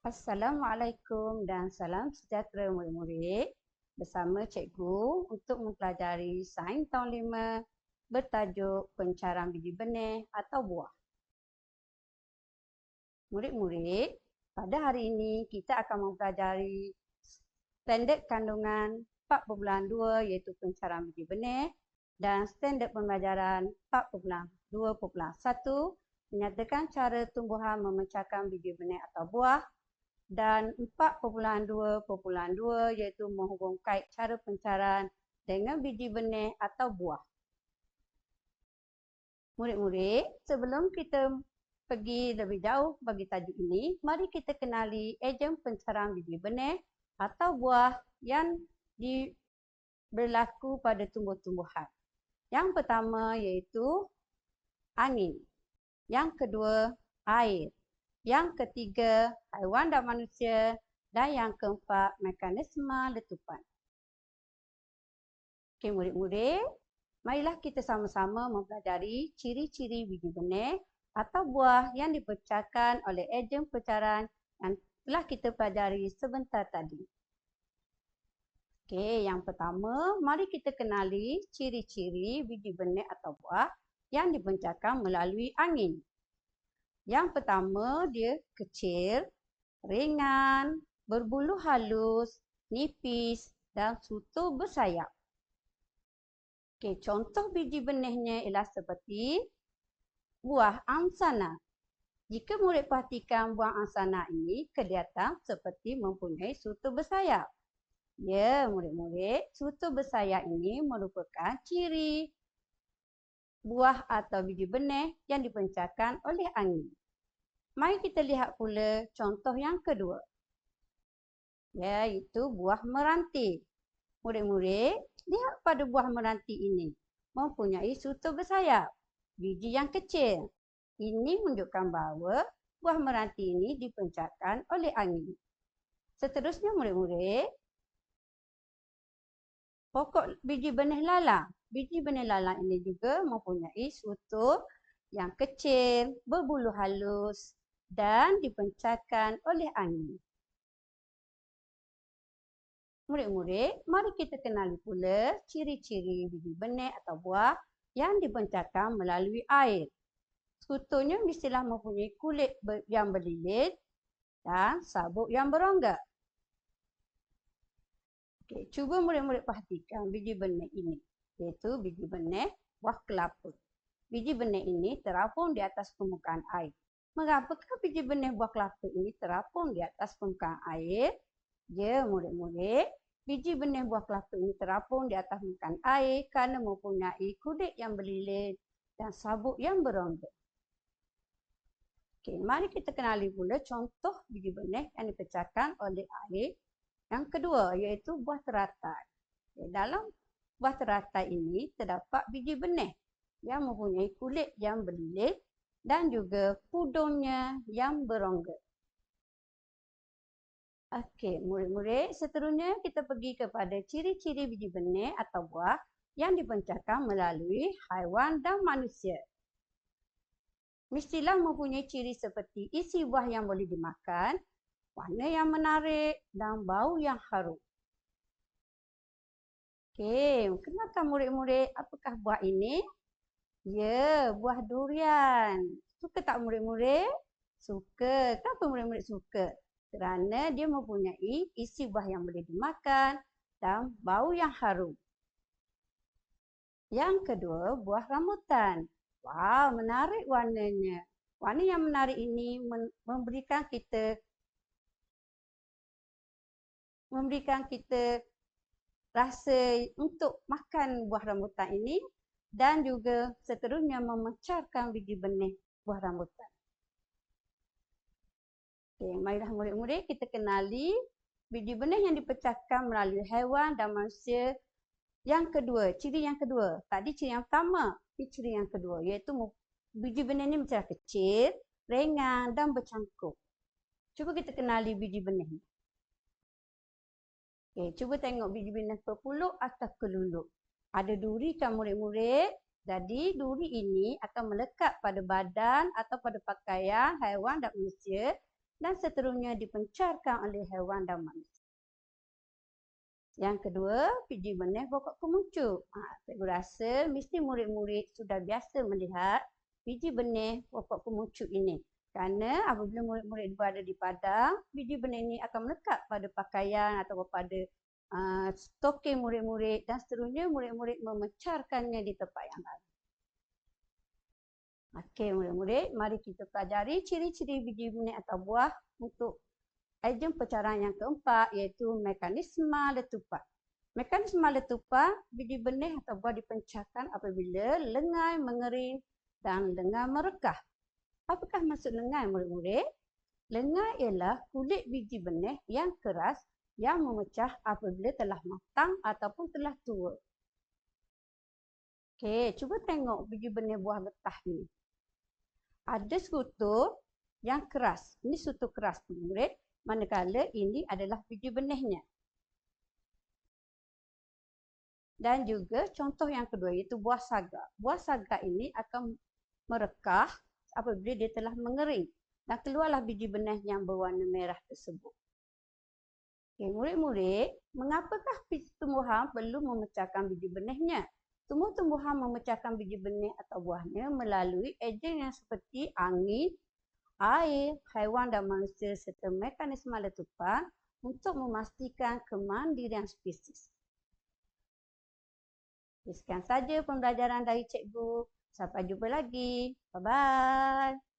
Assalamualaikum dan salam sejahtera murid-murid bersama cikgu untuk mempelajari sains tahun 5 bertajuk pencaran biji benih atau buah. Murid-murid, pada hari ini kita akan mempelajari standard kandungan 4.2 iaitu pencaran biji benih dan standard pembelajaran 4.2.1 menyatakan cara tumbuhan memecahkan biji benih atau buah dan 4.2.2 iaitu menghubungkan cara pencaran dengan biji benih atau buah. Murid-murid, sebelum kita pergi lebih jauh bagi tajuk ini, mari kita kenali ejen pencaran biji benih atau buah yang di, berlaku pada tumbuh-tumbuhan. Yang pertama iaitu angin. Yang kedua, air. Yang ketiga, haiwan dan manusia. Dan yang keempat, mekanisme letupan. Okey, murid-murid. Marilah kita sama-sama mempelajari ciri-ciri biji benih atau buah yang dipecahkan oleh ejen pencaran yang telah kita pelajari sebentar tadi. Okey, yang pertama, mari kita kenali ciri-ciri biji benih atau buah yang dipecahkan melalui angin. Yang pertama, dia kecil, ringan, berbulu halus, nipis dan sutu bersayap. Okey, contoh biji benihnya ialah seperti buah angsana. Jika murid perhatikan buah angsana ini kelihatan seperti mempunyai sutu bersayap. Ya, murid-murid, sutu bersayap ini merupakan ciri buah atau biji benih yang dipencahkan oleh angin. Mari kita lihat pula contoh yang kedua. Iaitu buah meranti. Murid-murid, lihat pada buah meranti ini. Mempunyai sutu bersayap. Biji yang kecil. Ini menunjukkan bahawa buah meranti ini dipencahkan oleh angin. Seterusnya murid-murid. Pokok biji benih lalang. Biji benih lalang ini juga mempunyai sutu yang kecil, berbulu halus, dan dipencahkan oleh angin. Murid-murid, mari kita kenali pula ciri-ciri biji benih atau buah yang dipencahkan melalui air. Sekutunya mestilah mempunyai kulit yang berlilit dan sabuk yang berongga. Okay, cuba murid-murid perhatikan biji benih ini, iaitu biji benih buah kelapa. Biji benih ini terapung di atas permukaan air. Mengapakah biji benih buah kelapa ini terapung di atas permukaan air? Ya, murid-murid. Biji benih buah kelapa ini terapung di atas permukaan air kerana mempunyai kulit yang berlilit dan sabuk yang berongga. Okey, mari kita kenali pula contoh biji benih yang dipecahkan oleh air. Yang kedua iaitu buah teratai. Okay, dalam buah teratai ini terdapat biji benih yang mempunyai kulit yang berlilit dan juga pudungnya yang berongga. Okey, murid-murid, seterusnya kita pergi kepada ciri-ciri biji benih atau buah yang dipencahkan melalui haiwan dan manusia. Mestilah mempunyai ciri seperti isi buah yang boleh dimakan, warna yang menarik dan bau yang harum. Okey, kenalkan murid-murid apakah buah ini? Ya, buah durian. Suka tak murid-murid? Suka. Kenapa murid-murid suka? Kerana dia mempunyai isi buah yang boleh dimakan dan bau yang harum. Yang kedua, buah rambutan. Wow, menarik warnanya. Warna yang menarik ini memberikan kita memberikan kita rasa untuk makan buah rambutan ini dan juga seterusnya memecahkan biji benih buah rambutan. Okay, marilah murid-murid kita kenali biji benih yang dipecahkan melalui haiwan dan manusia. Yang kedua, ciri yang kedua. Tadi ciri yang pertama, ini ciri yang kedua iaitu biji benih ini macam kecil, ringan dan bercangkuk. Cuba kita kenali biji benih. Okay, cuba tengok biji benih berpuluk atau keluluk. Ada duri kan murid-murid? Jadi duri ini akan melekat pada badan atau pada pakaian haiwan dan manusia dan seterusnya dipencarkan oleh haiwan dan manusia. Yang kedua, biji benih pokok kemuncuk. Ha, cikgu rasa mesti murid-murid sudah biasa melihat biji benih pokok kemuncuk ini. Kerana apabila murid-murid berada di padang, biji benih ini akan melekat pada pakaian atau pada uh, stoking murid-murid dan seterusnya murid-murid memecarkannya di tempat yang lain. Okey murid-murid, mari kita pelajari ciri-ciri biji benih atau buah untuk ejen pencarian yang keempat iaitu mekanisme letupan. Mekanisme letupan, biji benih atau buah dipencarkan apabila lengai mengering dan lengai merekah. Apakah maksud lengai murid-murid? Lengai ialah kulit biji benih yang keras yang memecah apabila telah matang ataupun telah tua. Okey, cuba tengok biji benih buah getah ini ada sekutu yang keras. Ini sekutu keras murid. Manakala ini adalah biji benihnya. Dan juga contoh yang kedua iaitu buah saga. Buah saga ini akan merekah apabila dia telah mengering. Dan keluarlah biji benih yang berwarna merah tersebut. Okay, murid-murid, mengapakah tumbuhan perlu memecahkan biji benihnya? Tumbuh-tumbuhan memecahkan biji benih atau buahnya melalui ejen yang seperti angin, air, haiwan dan manusia serta mekanisme letupan untuk memastikan kemandirian spesies. Sekian saja pembelajaran dari cikgu. Sampai jumpa lagi. Bye-bye.